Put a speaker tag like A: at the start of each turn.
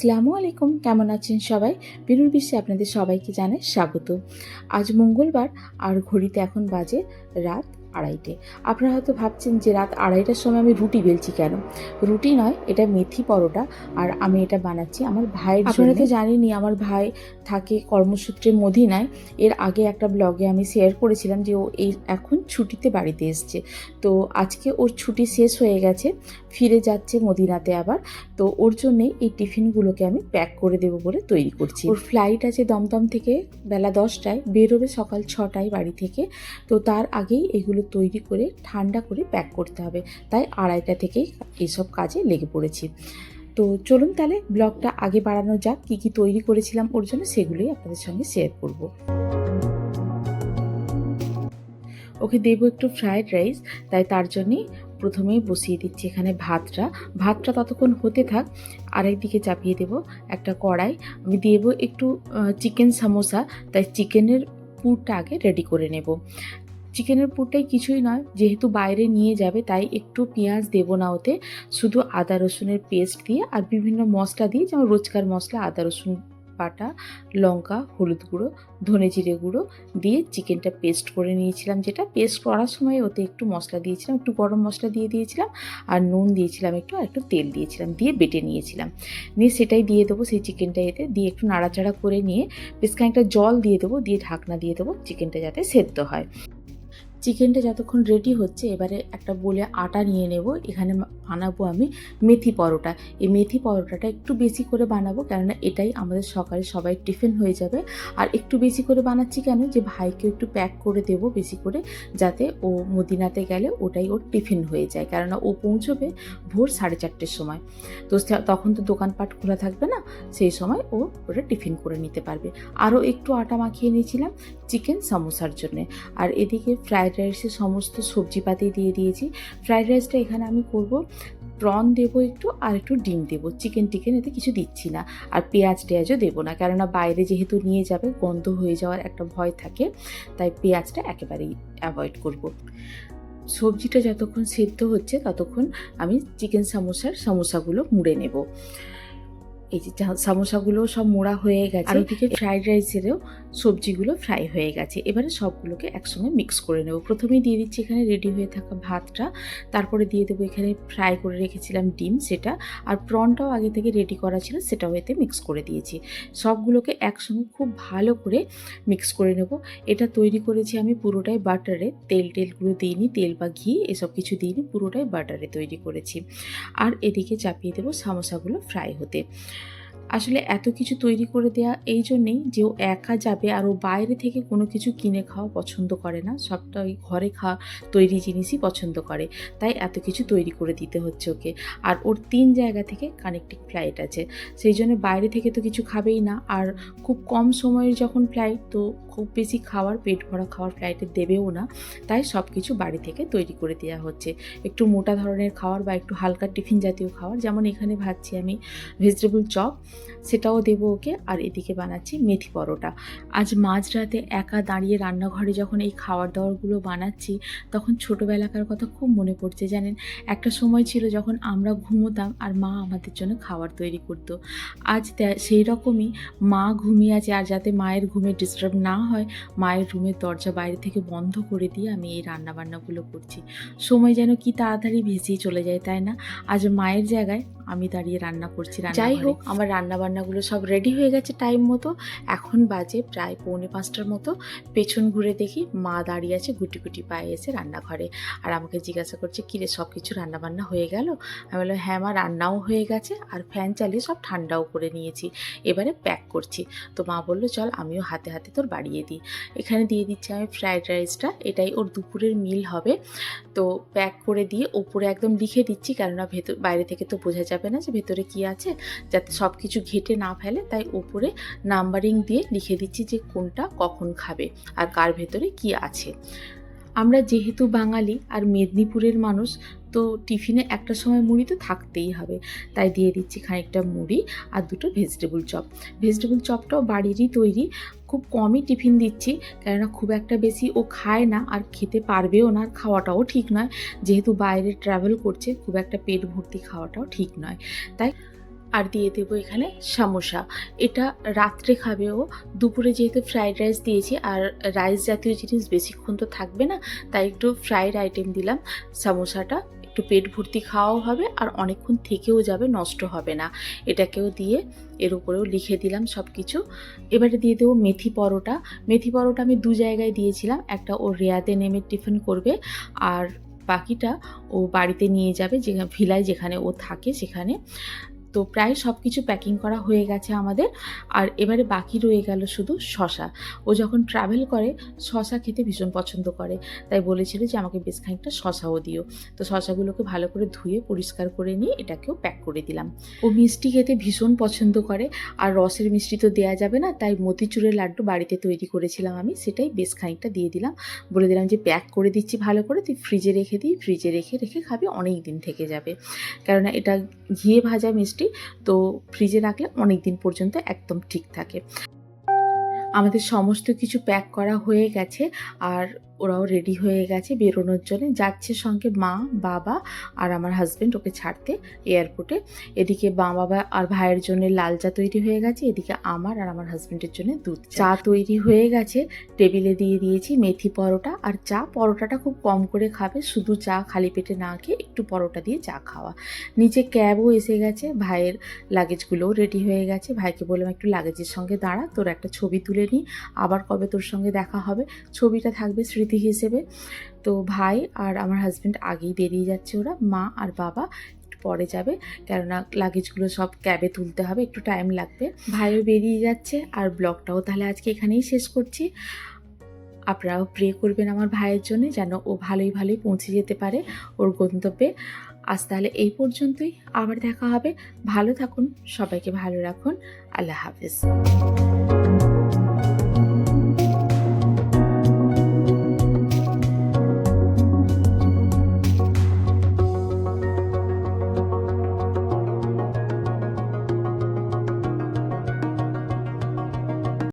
A: আসসালামু আলাইকুম। কেমন আছেন সবাই? বিনুর বিশ্বে আপনাদের সবাইকে জানাই স্বাগত। আজ মঙ্গলবার আর ঘড়িতে এখন বাজে রাত আড়াইটে। আপনারা হয়তো ভাবছেন যে রাত আড়াইটার সময় আমি রুটি বেলছি কেন? রুটি নয় এটা মেথি পরোটা আর আমি এটা বানাচ্ছি আমার ভাইয়ের আপনারা তো জানেনই আমার ভাই থাকে কর্মসূত্রে মদিনায়। এর আগে একটা ব্লগে আমি শেয়ার করেছিলাম যে ও এই এখন ছুটিতে বাড়িতে এসছে। তো আজকে ওর ছুটি শেষ হয়ে গেছে ফিরে যাচ্ছে মদিনাতে আবার। তো ওর জন্যেই এই টিফিনগুলোকে আমি প্যাক করে দেবো বলে তৈরি করছি। ওর ফ্লাইট আছে দমদম থেকে বেলা দশটায় বেরোবে সকাল ছটায় বাড়ি থেকে। তো তার আগেই এগুলো তৈরি করে, ঠান্ডা করে প্যাক করতে হবে। তাই আড়াইটা থেকেই এইসব কাজে লেগে পড়েছি। তো চলুন তাহলে ব্লগটা আগে বাড়ানো যাক, কী কী তৈরি করেছিলাম ওর জন্য সেগুলোই আপনাদের সঙ্গে শেয়ার করব। ওকে দেবো একটু ফ্রায়েড রাইস তাই তার জন্যই প্রথমেই বসিয়ে দিচ্ছি এখানে ভাতটা। ভাতটা ততক্ষণ হতে থাক আরেকদিকে চাপিয়ে দেব একটা কড়াই। আমি দেবো একটু চিকেন সামোসা তাই চিকেনের পুরটা আগে রেডি করে নেব। চিকেনের পুরটাই কিছুই নয়, যেহেতু বাইরে নিয়ে যাবে, তাই একটু পেঁয়াজ দেবো না ওতে। শুধু আদা রসুনের পেস্ট দিয়ে আর বিভিন্ন মশলা দিয়ে, যেমন রোজকার মশলা, আদা রসুন বাটা, লঙ্কা, হলুদ গুঁড়ো, ধনে জিরে গুঁড়ো দিয়ে চিকেনটা পেস্ট করে নিয়েছিলাম যেটা। পেস্ট করার সময় ওতে একটু মশলা দিয়েছিলাম, একটু গরম মশলা দিয়ে দিয়েছিলাম আর নুন দিয়েছিলাম একটু আর একটু তেল দিয়েছিলাম, দিয়ে বেটে নিয়েছিলাম। নিয়ে সেটাই দিয়ে দেবো সেই চিকেনটা এতে, দিয়ে একটু নাড়াচাড়া করে নিয়ে বেশ খানিকটা জল দিয়ে দেবো, দিয়ে ঢাকনা দিয়ে দেবো চিকেনটা যাতে সেদ্ধ হয়। চিকেনটা যতক্ষণ রেডি হচ্ছে, এবারে একটা বলে আটা নিয়ে নেব। এখানে বানাবো আমি মেথি পরোটা। এই মেথি পরোটাটা একটু বেশি করে বানাবো, কেননা এটাই আমাদের সকালে সবাই টিফিন হয়ে যাবে। আর একটু বেশি করে বানাচ্ছি কেন? যে ভাইকে একটু প্যাক করে দেব বেশি করে, যাতে ও মদিনাতে গেলে ওটাই ওর টিফিন হয়ে যায়, কেননা ও পৌঁছবে ভোর সাড়ে চারটের সময়। তো তখন তো দোকানপাট খোলা থাকবে না, সেই সময় ও ওটা টিফিন করে নিতে পারবে। আরও একটু আটা মাখিয়ে নিয়েছিলাম চিকেন সামোসার জন্যে। আর এদিকে ফ্রায়েড রাইসের সমস্ত সবজিপাতি দিয়ে দিয়েছি। ফ্রায়েড রাইসটা এখানে আমি করব। প্রন দেবো একটু আর একটু ডিম দেবো। চিকেন টিকেন এতে কিছু দিচ্ছি না। আর পেঁয়াজ টেয়াজও দেবো না। কেননা বাইরে যেহেতু নিয়ে যাবে গন্ধ হয়ে যাওয়ার একটা ভয় থাকে। তাই পেঁয়াজটা একেবারেই অ্যাভয়েড করব। সবজিটা যতক্ষণ সেদ্ধ হচ্ছে ততক্ষণ আমি চিকেন সামোসার সমোসাগুলো মুড়ে নেব। এই যে সামোসাগুলো সব মোড়া হয়ে গেছে। আর ওদিকে ফ্রাইড রাইসেরও সবজিগুলো ফ্রাই হয়ে গেছে। এবারে সবগুলোকে একসঙ্গে মিক্স করে নেব। প্রথমেই দিয়ে দিচ্ছি এখানে রেডি হয়ে থাকা ভাতটা। তারপরে দিয়ে দেবো এখানে ফ্রাই করে রেখেছিলাম ডিম সেটা। আর প্রনটাও আগে থেকে রেডি করা ছিল, সেটাও এতে মিক্স করে দিয়েছি। সবগুলোকে একসঙ্গে খুব ভালো করে মিক্স করে নেব। এটা তৈরি করেছি আমি পুরোটাই বাটারে। তেল টেলগুলো দিইনি, তেল বা ঘি এসব কিছু দিইনি, পুরোটাই বাটারে তৈরি করেছি। আর এদিকে চাপিয়ে দেবো সামোসাগুলো ফ্রাই হতে। আসলে এত কিছু তৈরি করে দেয়া এই জন্যেই যে ও একা যাবে আর ও বাইরে থেকে কোনো কিছু কিনে খাওয়া পছন্দ করে না, সবটাই ঘরে খাওয়া তৈরি জিনিসই পছন্দ করে। তাই এত কিছু তৈরি করে দিতে হচ্ছে ওকে। আর ওর তিন জায়গা থেকে কানেক্টিং ফ্লাইট আছে। সেই জন্য বাইরে থেকে তো কিছু খাবেই না। আর খুব কম সময়ের যখন ফ্লাইট তো খুব বেশি খাওয়ার, পেট ভরা খাওয়ার ফ্লাইটে দেবেও না। তাই সব কিছু বাড়ি থেকে তৈরি করে দেওয়া হচ্ছে। একটু মোটা ধরনের খাওয়ার বা একটু হালকা টিফিন জাতীয় খাওয়ার, যেমন এখানে ভাবছি আমি ভেজিটেবল চপ সেটাও দেবো ওকে। আর এদিকে বানাচ্ছি মেথি পরোটা। আজ মাঝরাতে একা দাঁড়িয়ে রান্নাঘরে যখন এই খাওয়ার দাওয়ারগুলো বানাচ্ছি, তখন ছোটোবেলাকার কথা খুব মনে পড়ছে, জানেন? একটা সময় ছিল যখন আমরা ঘুমোতাম আর মা আমাদের জন্য খাবার তৈরি করতো। আজ সেই রকমই মা ঘুমিয়ে আছে আর যাতে মায়ের ঘুমে ডিস্টার্ব না হয়, মায়ের রুমের দরজা বাইরে থেকে বন্ধ করে দিয়ে আমি এই রান্নাবান্নাগুলো করছি। সময় যেন কি তাড়াতাড়ি ভেসিয়ে চলে যায়, তাই না? আজ মায়ের জায়গায় আমি দাঁড়িয়ে রান্না করছি যাই হোক, আমার রান্না বান্নাগুলো সব রেডি হয়ে গেছে টাইম মতো। এখন বাজে প্রায় পৌনে পাঁচটার মতো। পেছন ঘুরে দেখি মা দাঁড়িয়ে আছে গুটি গুটি পায়ে এসে রান্নাঘরে। আর আমাকে জিজ্ঞাসা করছে, কিরে সব কিছু রান্নাবান্না হয়ে গেল? আমি বললাম হ্যাঁ মা, রান্নাও হয়ে গেছে। আর ফ্যান চালিয়ে সব ঠান্ডাও করে নিয়েছি। এবারে প্যাক করছি। তো মা বলল, চল, আমিও হাতে হাতে তোর বাড়িয়ে দিই। এখানে দিয়ে দিচ্ছি আমি ফ্রায়েড রাইসটা এটাই ওর দুপুরের মিল হবে। তো প্যাক করে দিয়ে ওপরে একদম লিখে দিচ্ছি, কেননা ভেতর, বাইরে থেকে তো বোঝা যাবে না যে ভেতরে কি আছে। যাতে সব কিছু ঘেটে না ফেলে, তাই ওপরে নাম্বারিং দিয়ে লিখে দিচ্ছি যে কোনটা কখন খাবে আর কার ভেতরে কি আছে। আমরা যেহেতু বাঙালি আর মেদিনীপুরের মানুষ, তো টিফিনে একটা সময় মুড়ি তো থাকতেই হবে। তাই দিয়ে দিচ্ছি খানিকটা মুড়ি আর দুটো ভেজিটেবল চপ ভেজিটেবল চপটাও বাড়িরই তৈরি। খুব কমই টিফিন দিচ্ছি, কেননা খুব একটা বেশি ও খায় না আর খেতে পারবেও না, আর খাওয়াটাও ঠিক নয়। যেহেতু বাইরে ট্রাভেল করছে, খুব একটা পেট ভর্তি খাওয়াটাও ঠিক নয়। তাই আর দিয়ে দেবো এখানে সামোসা। এটা রাত্রে খাবে ও। দুপুরে যেহেতু ফ্রাইড রাইস দিয়েছি, আর রাইস জাতীয় জিনিস বেশিক্ষণ তো থাকবে না, তাই একটু ফ্রাইড আইটেম দিলাম। সামোসাটা একটু পেট ভর্তি খাওয়াও হবে, আর অনেকক্ষণ থেকেও যাবে, নষ্ট হবে না। এটাকেও দিয়ে এর উপরেও লিখে দিলাম সব কিছু এবারে দিয়ে দেবো মেথি পরোটা। মেথি পরোটা আমি দু জায়গায় দিয়েছিলাম, একটা ও রেয়াতে নেমে টিফিন করবে, আর বাকিটা ও বাড়িতে নিয়ে যাবে, যেখানে, ভিলায় যেখানে ও থাকে সেখানে। তো প্রায় সব কিছু প্যাকিং করা হয়ে গেছে আমাদের। আর এবারে বাকি রয়ে গেল শুধু শশা। ও যখন ট্রাভেল করে, শশা খেতে ভীষণ পছন্দ করে। তাই বলেছিল যে, আমাকে বেশ খানিকটা শশাও দিও। তো শশাগুলোকে ভালো করে ধুয়ে, পরিষ্কার করে নিয়ে এটাকেও প্যাক করে দিলাম। ও মিষ্টি খেতে ভীষণ পছন্দ করে। আর রসের মিষ্টি তো দেওয়া যাবে না, তাই মতিচুরের লাড্ডু বাড়িতে তৈরি করেছিলাম আমি। সেটাই বেশ খানিকটা দিয়ে দিলাম। বলে দিলাম যে, প্যাক করে দিচ্ছি ভালো করে, তুই ফ্রিজে রেখে দিই। ফ্রিজে রেখে রেখে খাবি অনেক দিন থেকে যাবে। কেননা এটা ঘিয়ে ভাজা মিষ্টি তো ফ্রিজে রাখলে অনেক দিন পর্যন্ত একদম ঠিক থাকে। আমাদের সমস্ত কিছু প্যাক করা হয়ে গেছে, আর ওরাও রেডি হয়ে গেছে বেরোনোর জন্য। যাচ্ছে সঙ্গে মা, বাবা আর আমার হাজব্যান্ড ওকে ছাড়তে এয়ারপোর্টে এদিকে মা, বাবা আর ভাইয়ের জন্য লাল চা তৈরি হয়ে গেছে। এদিকে আমার আর আমার হাজব্যান্ডের জন্য দুধ চা। তৈরি হয়ে গেছে। টেবিলে দিয়ে দিয়েছি মেথি পরোটা। আর চা পরোটাটা খুব কম করে খাবে। শুধু চা খালি পেটে না খেয়ে একটু পরোটা দিয়ে চা খাওয়া। নিচে ক্যাবও এসে গেছে। ভাইয়ের লাগেজগুলোও রেডি হয়ে গেছে। ভাইকে বললাম, একটু লাগেজের সঙ্গে দাঁড়া। তোর একটা ছবি তুলে নিই আবার কবে তোর সঙ্গে দেখা হবে? ছবিটা থাকবে স্মৃতি হিসেবে। তো ভাই আর আমার হাজব্যান্ড আগেই বেরিয়ে যাচ্ছে ওরা, মা আর বাবা পরে যাবে। কেননা লাগেজগুলো সব ক্যাবে তুলতে হবে, একটু টাইম লাগবে। ভাইও বেরিয়ে যাচ্ছে আর ব্লগটাও তাহলে আজকে এখানেই শেষ করছি। আপনারাও প্রে করবেন আমার ভাইয়ের জন্য যেন ও ভালোই ভালোই পৌঁছে যেতে পারে ওর গন্তব্যে। আজ তাহলে এই পর্যন্তই, আবার দেখা হবে। ভালো থাকুন, সবাইকে ভালো রাখুন। আল্লাহ হাফিজ।